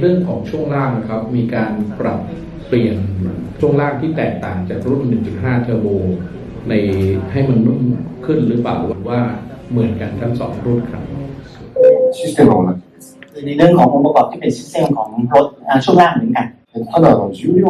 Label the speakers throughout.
Speaker 1: เรื่องของช่วงล่างนะครับ มีการปรับเปลี่ยนช่วงล่างที่แตกต่างจากรุ่น 1.5 เทอร์โบในให้มันนุ่มขึ้นหรือเปล่าหรือว่าเหมือนกันทั้งสองรุ่นครับ
Speaker 2: システムは同じです。
Speaker 3: คือในเรื่องขององค์ประกอบที่เป็นซิสเต็มของรถอ่าช่วงล่างเหมือนกัน
Speaker 2: ただあの、重量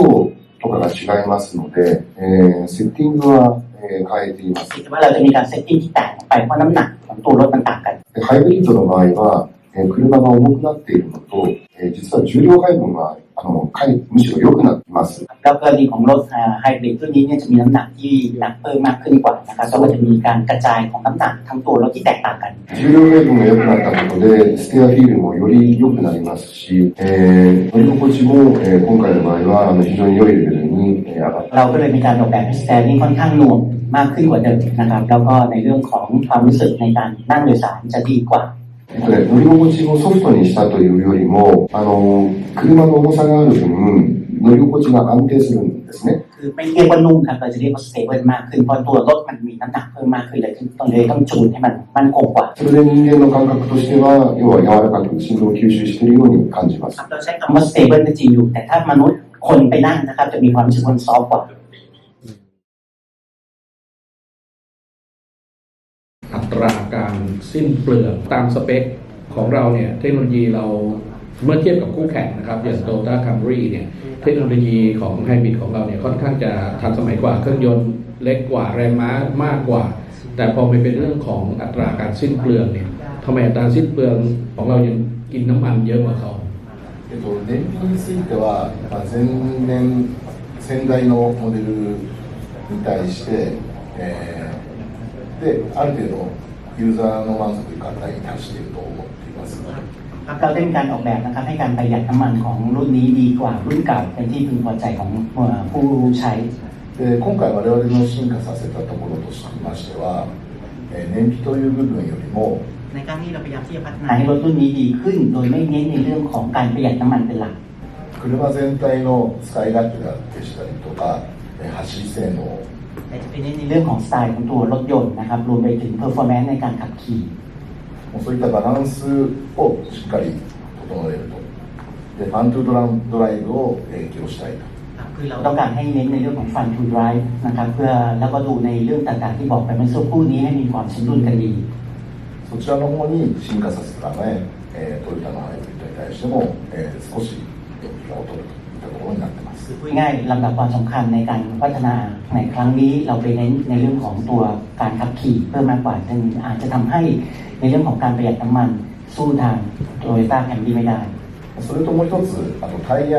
Speaker 2: とかが違いますので、えーセッティングは、えー変えています。
Speaker 3: แต่ว่าเราจะมีการเซตติ้งที่แตกออกไปเพราะน้ำหนักของตัวรถมันต่างกัน
Speaker 2: でハイブリッドの場合は、 えー車が重くなっているのと、えー実は重量配分があのかいむしろ良くなっています。
Speaker 3: แล้วกรณีของรถไฮบริดรุ่นนี้เนี่ยจะมีน้ำหนักที่หนักเพิ่มมากขึ้นกว่านะครับแล้วก็จะมีการกระจายของน้ำหนักทั้งตัวรถที่แตกต่างกัน
Speaker 2: 重量配分が良くなったことで、ステアフィールもより良くなりますし、えー乗り心地も、えー今回の場合はあの非常に良いレベルに、えー上がって
Speaker 3: เราก็เลยมีการออกแบบให้สแตนดิ้งค่อนข้างหน่วงมากขึ้นกว่าเดิมนะครับแล้วก็ในเรื่องของความรู้สึกในการนั่งโดยสารจะดีกว่า
Speaker 2: えっとね、乗り心地をソフトにしたというよりも、あの、車の重さがある分、乗り心地が安定するんですね。
Speaker 3: คือไม่เรียกว่านุ่มครับเราจะเรียกว่าสเตเบิลมากขึ้นเพราะตัวรถมันมีน้ำหนักเพิ่มมากขึ้นเลยต้องเลยต้องจูนให้มันมั่นคงกว่า
Speaker 2: それで人間の感覚としては、要は柔らかく振動を吸収しているように感じます
Speaker 3: ครับ。เราใช้คำว่า stable ก็จริงอยู่ แต่ถ้ามนุษย์คนไปนั่งนะครับ จะมีความรู้สึกว่าซอฟกว่า
Speaker 1: ตราการสิ้นเปลืองตามสเปคของเราเนี่ยเทคโนโลยีเราเมื่อเทียบกับคู่แข่งนะครับ อย่าง Toyota Camry เนี่ยเทคโนโลยีของไฮบริดของเราเนี่ยค่อนข้างจะทันสมัยกว่าเครื่องยนต์เล็กกว่าแรงม้ามากกว่า แต่พอไปเป็นเรื่องของอัตราการสิ้นเปลืองเนี่ยทำไมอัตราสิ้นเปลืองของเรายังกินน้ำมันเยอะกว่าเขา
Speaker 4: えっと、燃費については、まあ、前年、先代のモデルに対して、えーで、ある程度、 ユーザーの満足感が一致していると思っています。
Speaker 3: ครัเราได้มีการออกแบบนะครับให้การประหยัดน้ำมันของรุ่นนี้ดีกว่ารุ่นเก่าเป็นที่พึงพอใจของผู้ใช้
Speaker 4: で今回我々の進化させたところとしましては燃費という部分よりも
Speaker 3: ในการที่เราพยายามที่จะพัฒนาให้รถรุ่นนี้ดีขึ้น โดยไม่เน้นในเรื่องของการประหยัดน้ำมันเป็นหลัก
Speaker 4: 車全体の使い勝手でったりとか走り性能
Speaker 3: แต่จะเป็นในเรื่องของสไตล์ของตัวรถยนต์นะครับ รวมไปถึงเพอร์ฟอร์แมนซ์ในการขับขี่
Speaker 4: そういったバランスをしっかり整えるとでファントゥドラドライブを影響したいと
Speaker 3: คือเราต้องการให้เน้นในเรื่องของฟันทูดライブนะครับเพื่อแล้วก็ดูในเรื่องต่างๆที่บอกไปเมื่อสักครู่นี้ให้มีความสมดุลกันดี
Speaker 4: そちらの方に進化させるため、トヨタのハイブリッドに対しても、少し動きが劣ると
Speaker 3: พูดง่ายๆลำดับความสำคัญในการพัฒนาในครั้งนี้เราไปเน้นในเรื่องของตัวการขับขี่เพิ่มมากกว่าซึ่งอาจจะทำให้ในเรื่องของการประหยัดน้ำมันสู้ทางโตโยต้าแคมรี่ไม่ได้
Speaker 4: それともう一つ、あとタイヤ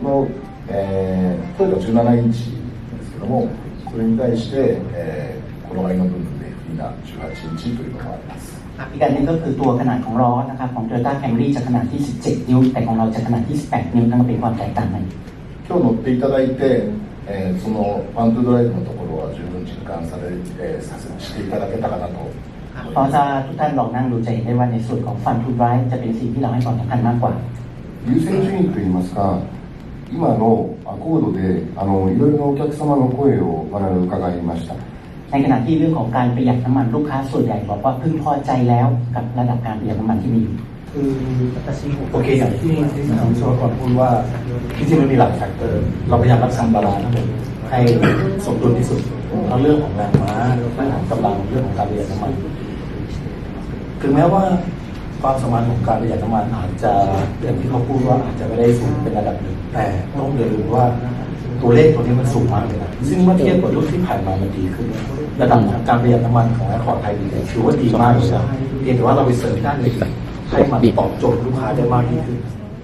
Speaker 4: の、えー、トヨタ17インチですけども、それに対して、えー転がりの部分で不利な18インチというのがあります。
Speaker 3: อีกอันหนึงก็คือตัวขนาดของล้อนะครับของ Toyota Camry จะขนาดที่ 17 นิ้ว แต่ของเราจะขนาดที่ 18 นิ้วนั่นก็เป็นความแตกต่างกัน
Speaker 4: 今日乗っていただいて、えーそのファントゥードライブのところは十分実感され、えーさせしていただけたかなと思い
Speaker 3: เพราะ
Speaker 4: ます。
Speaker 3: ถ้าทุกท่านลองนั่งดูจะเห็นได้ว่าในส่วนของ Fun to Drive จะเป็นสิ่งที่เราให้ความสำคัญมากกว่า
Speaker 2: 優先順位といいますか、今のアコードであのいろいろなお客様の声を我々伺いました。
Speaker 3: ในขณะที่เรื่องของการประหยัดน้ำมันลูกค้าส่วนใหญ่บอกว่าพึงพอใจแล้วกับระดับการประหยัดน้ำมันที่มี
Speaker 5: คือโอเคอย่างที่ที่ทางวิศวกรพูดว่าที่จริงมันมีหลายแฟกเตอร์เราพยายามรักษาบาลานซ์ให้สมดุลที่สุดทั้งเรื่องของแรงม้าเรื่องของกำลังเรื่องของการประหยัดน้ำมันถึงแม้ว่าความสมารถของการประหยัดน้ำมันอาจจะอย่างที่เขาพูดว่าอาจจะไม่ได้สูงเป็นระดับหนึ่งแต่ต้องอย่าลืมว่าตัวเลขตัวนี้มันสูงมากเลยนะซึ่งเมื่อเทียบกับรุ่นที่ผ่านมามันดีขึ้น ระดับของการประหยัดน้ำมันของแอร์คอร์ดไทยดีเลยถือว่าดีมากเลยนะเพียงแต่ว่าเราไปเสริมด้านอื่น はい、ビール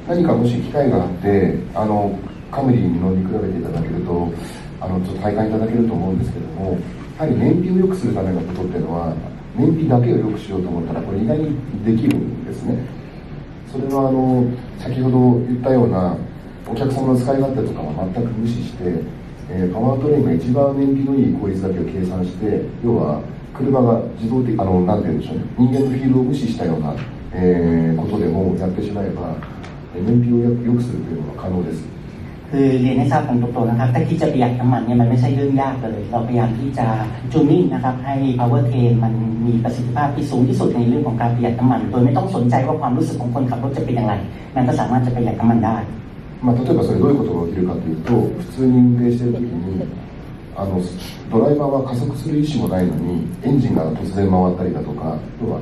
Speaker 2: 何かもし機会があってあのカムリに乗り比べていただけるとあのちょっと体感いただけると思うんですけどもやはり燃費を良くするためのことっていうのは燃費だけを良くしようと思ったらこれ意外にできるんですね。それはあの先ほど言ったようなお客様の使い勝手とかは全く無視して、えー、パワートレインが一番燃費のいい効率だけを計算して要は車が自動的あの何て言うんでしょうね人間のフィールを無視したようなえー、ことでもやってしまえば NP をよくするというのは可能です。
Speaker 3: คือเรียนให้ทราบของตัวๆนะครับถ้าคิดจะประหยัดน้ำมันเนี่ยมันไม่ใช่เรื่องยากเลยเราพยายามที่จะจูนนิ่งนะครับให้ power train มันมีประสิทธิภาพที่สูงที่สุดในเรื่องของการประหยัดน้ำมัน โดยไม่ต้องสนใจว่าความรู้สึกของคนขับรถจะเป็นอย่างไรมันก็สามารถจะประหยัดน้ำมันได้
Speaker 2: まあ、例えばそれどういうことが起きるかというと普通に運転している時にあのドライバーは加速する意思もないのにエンジンが突然回ったりだとか要は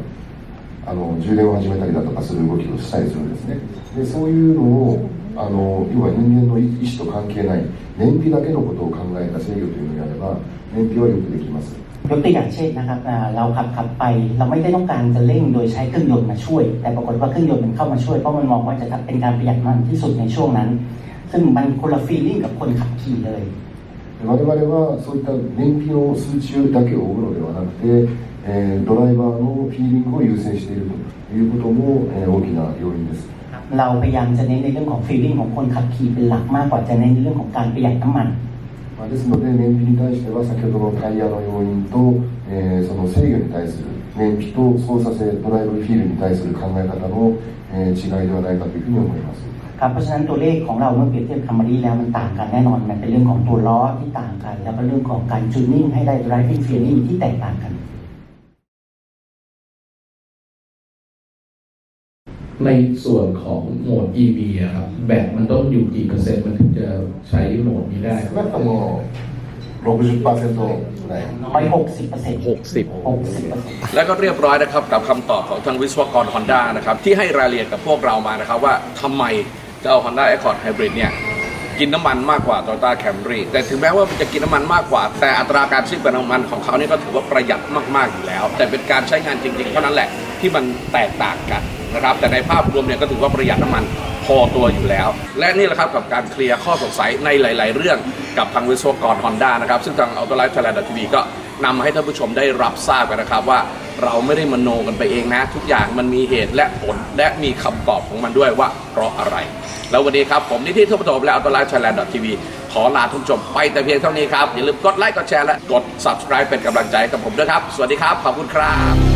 Speaker 2: あの充電を始めたりだとかする動きをしたりするんですねでそういうのをあの要は人間の意思と関係ない燃費だけのことを考えた制御というのであれば燃費はよくできます
Speaker 3: ยกตัวอย่างเช่นนะครับอ่าเราขับขับไป เราไม่ได้ต้องการจะเร่งโดยใช้เครื่องยนต์มาช่วย แต่ปรากฏว่าเครื่องยนต์มันเข้ามาช่วยเพราะมันมองว่าจะเป็นการประหยัดน้ำมันที่สุดในช่วงนั้น ซึ่งมันคนละฟีลลิ่งกับคนขับขี่เลย
Speaker 2: 我々はそういった燃費の数値だけを追うのではなくて、 えードライバーのフィーリングを優先しているということも、えー大きな要因です。
Speaker 3: เราพยายามจะเน้นในเรื่องของฟีลลิ่งของคนขับขี่เป็นหลักมากกว่าจะเน้นในเรื่องของการประหยัดน้ำมัน
Speaker 2: まあ、ですので燃費に対しては先ほどのタイヤの要因と、えーその制御に対する燃費と操作性ドライブフィールに対する考え方の、えー違いではないかというふうに思います。
Speaker 3: ครับเพราะฉะนั้นตัวเลขของเราเมื่อเปรียบเทียบคัมรี่แล้วมันต่างกันแน่นอน มันเป็นเรื่องของตัวล้อที่ต่างกัน แล้วก็เรื่องของการจูนนิ่งให้ได้ driving feeling ที่แตกต่างกัน
Speaker 1: ในส่วนของโหมด EV อะครับแบตมันต้องอยู่กี่เปอร์เซ็นต์มันถึงจะใช้โหมดนี้ได้
Speaker 4: 少なくとも60%ぐらい。
Speaker 3: น้อย60เปอร์เซ็นต์
Speaker 1: 60
Speaker 3: 60เปอร์เซ็นต์
Speaker 6: และก็เรียบร้อยนะครับกับคำตอบของทางวิศวกร Honda นะครับที่ให้รายละเอียดกับพวกเรามานะครับว่าทำไมเจ้า Honda Accord Hybrid เนี่ยกินน้ำมันมากกว่า Toyota Camry แต่ถึงแม้ว่ามันจะกินน้ำมันมากกว่า แต่อัตราการสิ้นเปลืองน้ำมันของเขานี่ก็ถือว่าประหยัดมากๆอยู่แล้ว แต่เป็นการใช้งานจริงๆเท่านั้นแหละที่มันแตกต่างกัน นะครับแต่ในภาพรวมเนี่ยก็ถือว่าประหยัดน้ำมันพอตัวอยู่แล้ว และนี่แหละครับกับการเคลียร์ข้อสงสัยในหลาย ๆ เรื่องกับทางวิศวกร Honda นะครับซึ่งทาง Auto Life Thailand TV ก็นำมาให้ท่านผู้ชมได้รับทราบกันนะครับว่าเราไม่ได้มโนกันไปเองนะ ทุกอย่างมันมีเหตุและผลและมีคำตอบของมันด้วยว่าเพราะอะไร แล้ววันนี้ครับผมนิติทุปโตและอัลตไลฟ์ไทยแลนด์ทีวีขอลาท่านผู้ชมไปแต่เพียงเท่านี้ครับอย่าลืมกดไลค์กดแชร์และกด subscribe เป็นกำลังใจกับผมด้วยครับ สวัสดีครับขอบคุณครับ